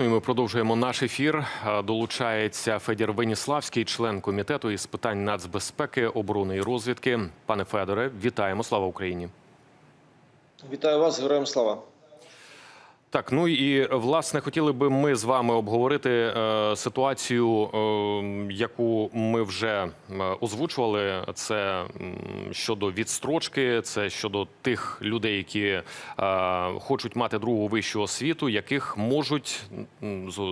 Ну і ми продовжуємо наш ефір. Долучається Федір Веніславський, член комітету із питань нацбезпеки, оборони і розвідки. Пане Федоре, вітаємо! Слава Україні! Вітаю вас, героям слава. Так, ну і власне хотіли би ми з вами обговорити е, ситуацію, е, яку ми вже е, озвучували. Це щодо відстрочки, це щодо тих людей, які е, хочуть мати другу вищу освіту, яких можуть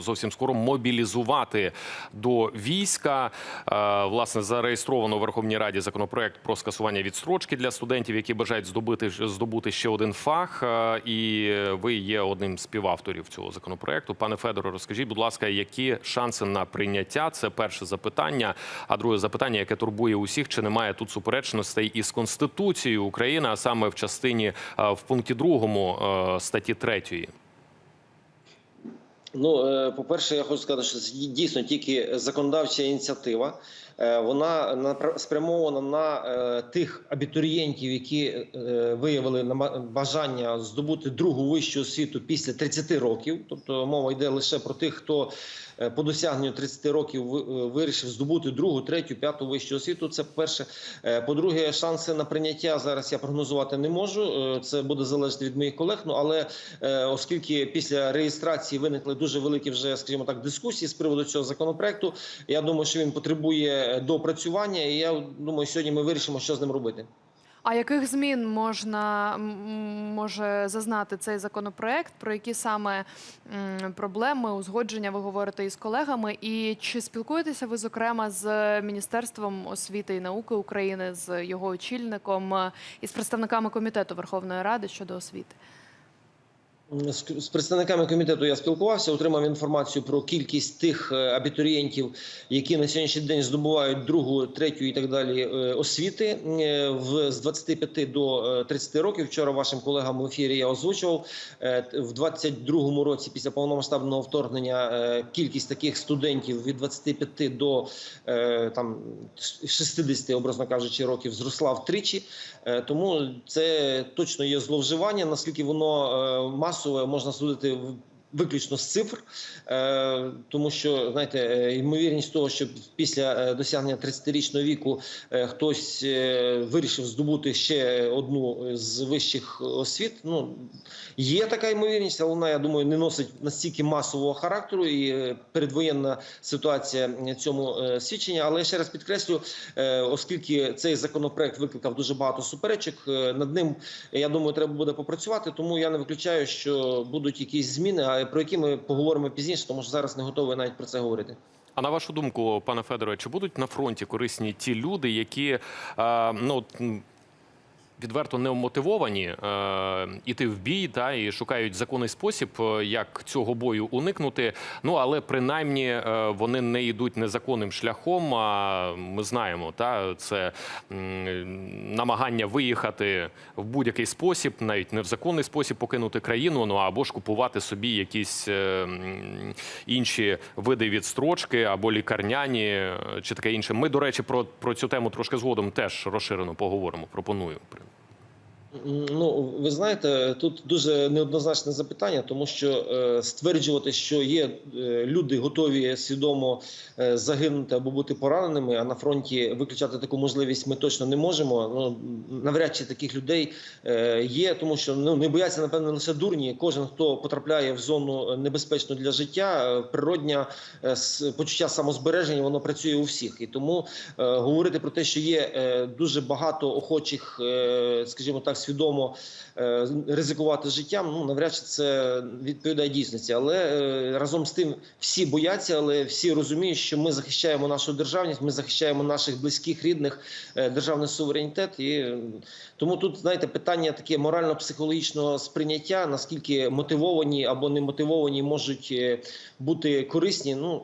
зовсім скоро мобілізувати до війська. Е, власне, зареєстровано у Верховній Раді законопроект про скасування відстрочки для студентів, які бажають здобути здобути ще один фах. Е, І ви є одним з співавторів цього законопроекту. Пане Федоре, розкажіть, будь ласка, які шанси на прийняття? Це перше запитання. А друге запитання, яке турбує усіх, чи немає тут суперечностей із конституцією України, а саме в частині е, в пункті другому е, статті третьої. Ну, е, по-перше, я хочу сказати, що дійсно тільки законодавча ініціатива. Е, Вона спрямована на е, тих абітурієнтів, які е, виявили бажання здобути другу вищу освіту після 30 років. Тобто мова йде лише про тих, хто по досягненню 30 років вирішив здобути другу, третю, п'яту вищу освіту. Це перше. По-друге, шанси на прийняття зараз я прогнозувати не можу. Це буде залежати від моїх колег. Ну але оскільки після реєстрації виникли дуже великі вже, скажімо так, дискусії з приводу цього законопроекту, я думаю, що він потребує доопрацювання, і я думаю, сьогодні ми вирішимо, що з ним робити. А яких змін можна може зазнати цей законопроект? Про які саме проблеми, узгодження ви говорите із колегами? І чи спілкуєтеся ви зокрема з Міністерством освіти і науки України, з його очільником е, і з представниками комітету Верховної Ради щодо освіти? З представниками комітету я спілкувався, отримав інформацію про кількість тих е, абітурієнтів, які на сьогоднішній день здобувають другу, третю і так далі е, освіти е, в з 25 до е, 30 років. Вчора вашим колегам в ефірі я озвучував в 22-му році після повномасштабного вторгнення кількість таких студентів від 25 до там 60, образно кажучи, років зросла втричі. Тому це точно є зловживання. Наскільки воно е, масове, можна судити виключно з цифр, Е, тому що знаєте, е, ймовірність того, що після е, досягнення 30-річного віку хтось вирішив здобути ще одну з вищих освіт. Ну є така ймовірність, але вона, я думаю, не носить настільки масового характеру і передвоєнна ситуація цьому свідчення. Але я ще раз підкреслю, оскільки цей законопроект викликав дуже багато суперечок, над ним я думаю, треба буде попрацювати. Тому я не виключаю, що будуть якісь зміни, про які ми поговоримо пізніше, тому що зараз не готовий навіть про це говорити. А на вашу думку, пане Федоре, чи будуть на фронті корисні ті люди, які е, ну відверто не вмотивовані е, іти в бій та і шукають законний спосіб, е, як цього бою уникнути? Ну але принаймні е, вони не йдуть незаконним шляхом. А ми знаємо, та це м, намагання виїхати в будь-який спосіб, навіть не в законний спосіб покинути країну, ну або ж купувати собі якісь е, інші види відстрочки або лікарняні е, чи таке інше. Ми, до речі, про, про цю тему трошки згодом теж розширено поговоримо. Пропоную. Ну, ви знаєте, тут дуже неоднозначне запитання, тому що е, стверджувати, що є е, люди готові свідомо е, загинути або бути пораненими, а на фронті виключати таку можливість ми точно не можемо. Ну навряд чи таких людей е, є, тому що ну не бояться напевно лише дурні. Кожен хто потрапляє в зону небезпечну для життя, е, природня е, почуття самозбереження, воно працює у всіх. І тому е, говорити про те, що є е, дуже багато охочих, е, скажімо так, свідомо е, ризикувати життям. Ну навряд чи це відповідає дійсності. Але е, разом з тим всі бояться, але всі розуміють, що ми захищаємо нашу державність, ми захищаємо наших близьких, рідних, е, державний суверенітет. І тому тут знаєте питання таке морально-психологічного сприйняття, наскільки мотивовані або не мотивовані можуть бути корисні. Ну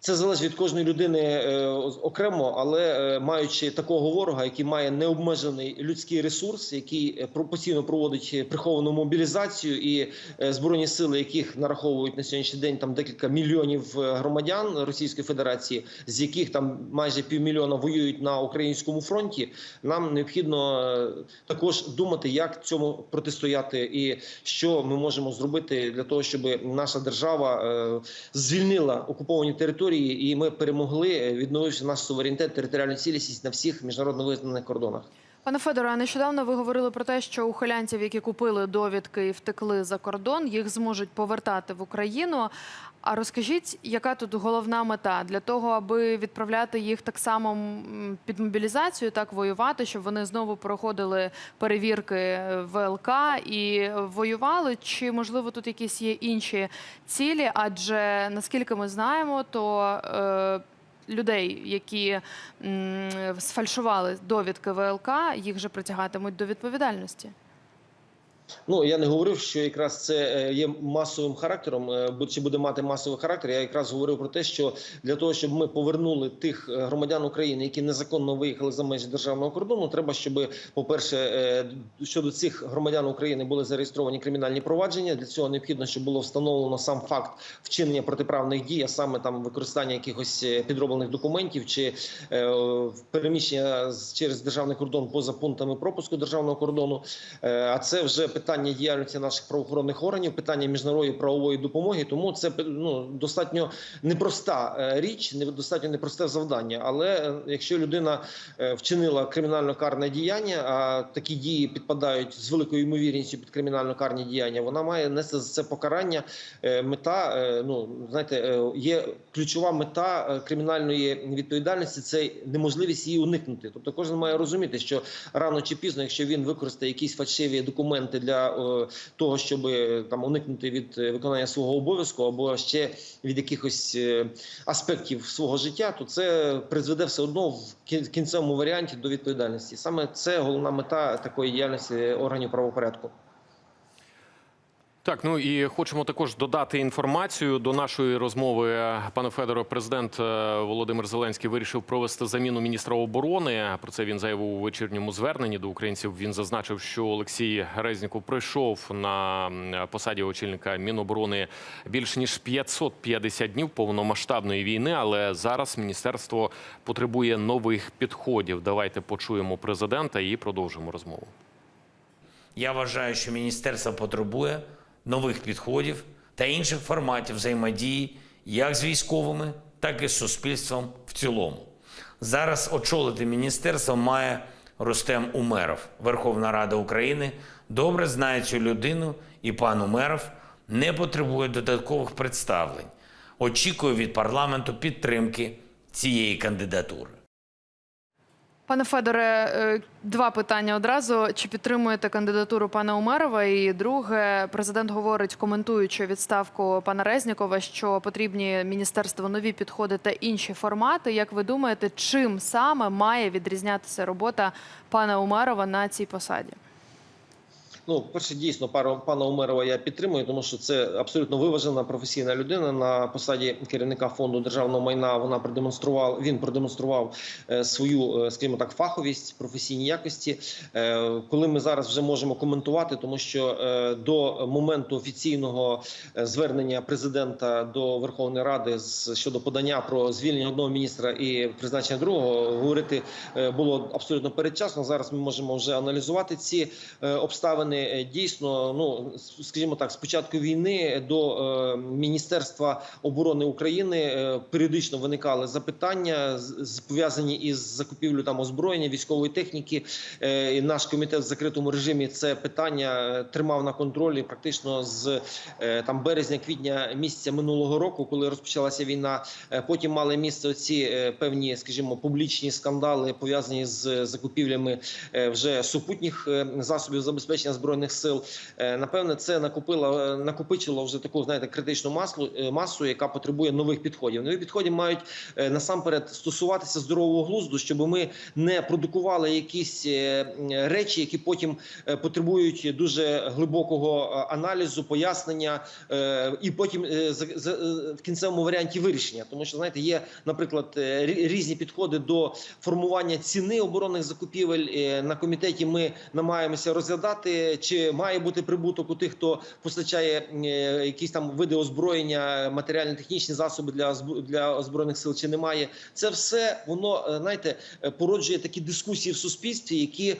Це залежить від кожної людини е, окремо, але е, маючи такого ворога, який має необмежений людський ресурс, який е, постійно проводить приховану мобілізацію, і збройні сили, яких нараховують на сьогоднішній день там декілька мільйонів громадян Російської Федерації, з яких там майже півмільйона воюють на українському фронті. Нам необхідно також думати, як цьому протистояти, і що ми можемо зробити для того, щоб наша держава звільнила окуповані території, і ми перемогли, відновивши наш суверенітет, територіальну цілісність на всіх міжнародно визнаних кордонах. Пане Федоре, а нещодавно ви говорили про те, що ухилянців, які купили довідки і втекли за кордон, їх зможуть повертати в Україну. А розкажіть, яка тут головна мета для того, аби відправляти їх так само під мобілізацію, так воювати, щоб вони знову проходили перевірки е, ВЛК і воювали? Чи можливо тут якісь є інші цілі? Адже наскільки ми знаємо, то е, людей, які сфальшували довідки ВЛК, їх вже притягатимуть до відповідальності. Ну я не говорив, що якраз це е, є масовим характером, е, бо чи буде мати масовий характер. Я якраз говорив про те, що для того, щоб ми повернули тих е, громадян України, які незаконно виїхали за межі державного кордону, треба, щоб, по-перше, е, щодо цих громадян України були зареєстровані кримінальні провадження. Для цього необхідно, щоб було встановлено сам факт вчинення протиправних дій, а саме там використання якихось підроблених документів чи переміщення через державний кордон поза пунктами пропуску державного кордону. А це вже питання діяльності наших правоохоронних органів, питання міжнародної правової допомоги. Тому це ну, достатньо непроста е, річ, достатньо непросте завдання. Але е, якщо людина е, вчинила кримінально-карне діяння, а такі дії підпадають з великою ймовірністю під кримінально-карні діяння, вона має нести за це покарання. Мета, ну знаєте, є ключова мета кримінальної відповідальності це неможливість її уникнути. Тобто, кожен має розуміти, що рано чи пізно, якщо він використає якісь фальшиві документи для е, того, щоб е, там уникнути від е, виконання свого обов'язку або ще від якихось аспектів свого життя, то це призведе все одно в кін- кінцевому варіанті до відповідальності. Саме це головна мета такої діяльності органів правопорядку. Так, ну і хочемо також додати інформацію до нашої розмови. Пане Федоре, президент е, Володимир Зеленський вирішив провести заміну міністра оборони. Про це він заявив у вечірньому зверненні до українців. Він зазначив, що Олексій Резніков прийшов на посаді очільника Міноборони більш ніж 550 днів повномасштабної війни. Але зараз міністерство потребує нових підходів. Давайте почуємо президента і продовжимо розмову. Я вважаю, що міністерство потребує нових підходів та інших форматів взаємодії як з військовими, так і з суспільством в цілому. Зараз очолити міністерство має Рустем Умеров. Верховна Рада України добре знає цю людину, і пан Умеров не потребує додаткових представлень. Очікую від парламенту підтримки цієї кандидатури. Пане Федоре, е, два питання одразу. Чи підтримуєте кандидатуру пана Умерова? І друге, президент говорить, коментуючи відставку пана Резнікова, що потрібні міністерству нові підходи та інші формати. Як ви думаєте, чим саме має відрізнятися робота пана Умерова на цій посаді? Ну, перше, дійсно, пару пана Умерова я підтримую, тому що це абсолютно виважена професійна людина на посаді керівника фонду державного майна. Вона продемонстрував. Він продемонстрував е, свою, е, скажімо так, фаховість, професійні якості. Е, коли ми зараз вже можемо коментувати, тому що до моменту офіційного звернення президента до Верховної Ради з щодо подання про звільнення одного міністра і призначення другого говорити було абсолютно передчасно. Зараз ми можемо вже аналізувати ці обставини. Е, Дійсно, ну скажімо так, з початку війни до е, Міністерства оборони України е, періодично виникали запитання пов'язані із закупівлею там озброєння, військової техніки. Наш комітет в закритому режимі це питання тримав на контролі практично з там березня-квітня місяця минулого року, коли розпочалася війна. Потім мали місце ці певні, скажімо, публічні скандали пов'язані з закупівлями вже супутніх засобів забезпечення збройних збройних сил. Е, Напевне, це накопило е, накопичило вже таку знаєте критичну масу, е, масу, яка потребує нових підходів. Нові підходи мають насамперед стосуватися здорового глузду, щоб ми не продукували якісь речі, які потім потребують дуже глибокого аналізу, пояснення і потім в кінцевому варіанті вирішення. Тому що знаєте, є, наприклад, різні підходи до формування ціни оборонних закупівель. На комітеті ми намагаємося розглядати, чи має бути прибуток у тих, хто постачає е, якісь там види озброєння, матеріально-технічні засоби для для збройних сил, чи немає. Це все воно е, знаєте е, породжує такі дискусії в суспільстві, які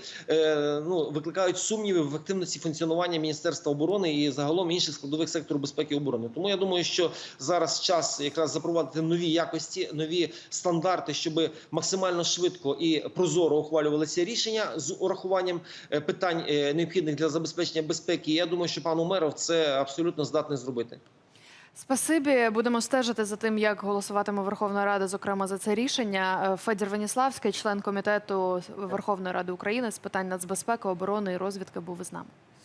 ну викликають сумніви в ефективності функціонування Міністерства оборони і загалом інших складових сектору безпеки і оборони. Тому я думаю, що зараз час якраз запровадити нові якості, нові стандарти, щоб максимально швидко і прозоро ухвалювалися рішення з урахуванням питань необхідних для забезпечення безпеки. Я думаю, що пан Умеров це абсолютно здатний зробити. Спасибі, будемо стежити за тим, як голосуватиме Верховна Рада, зокрема за це рішення. Е, Федір Веніславський, член комітету Верховної Ради України з питань нацбезпеки, оборони і розвідки, був із нами.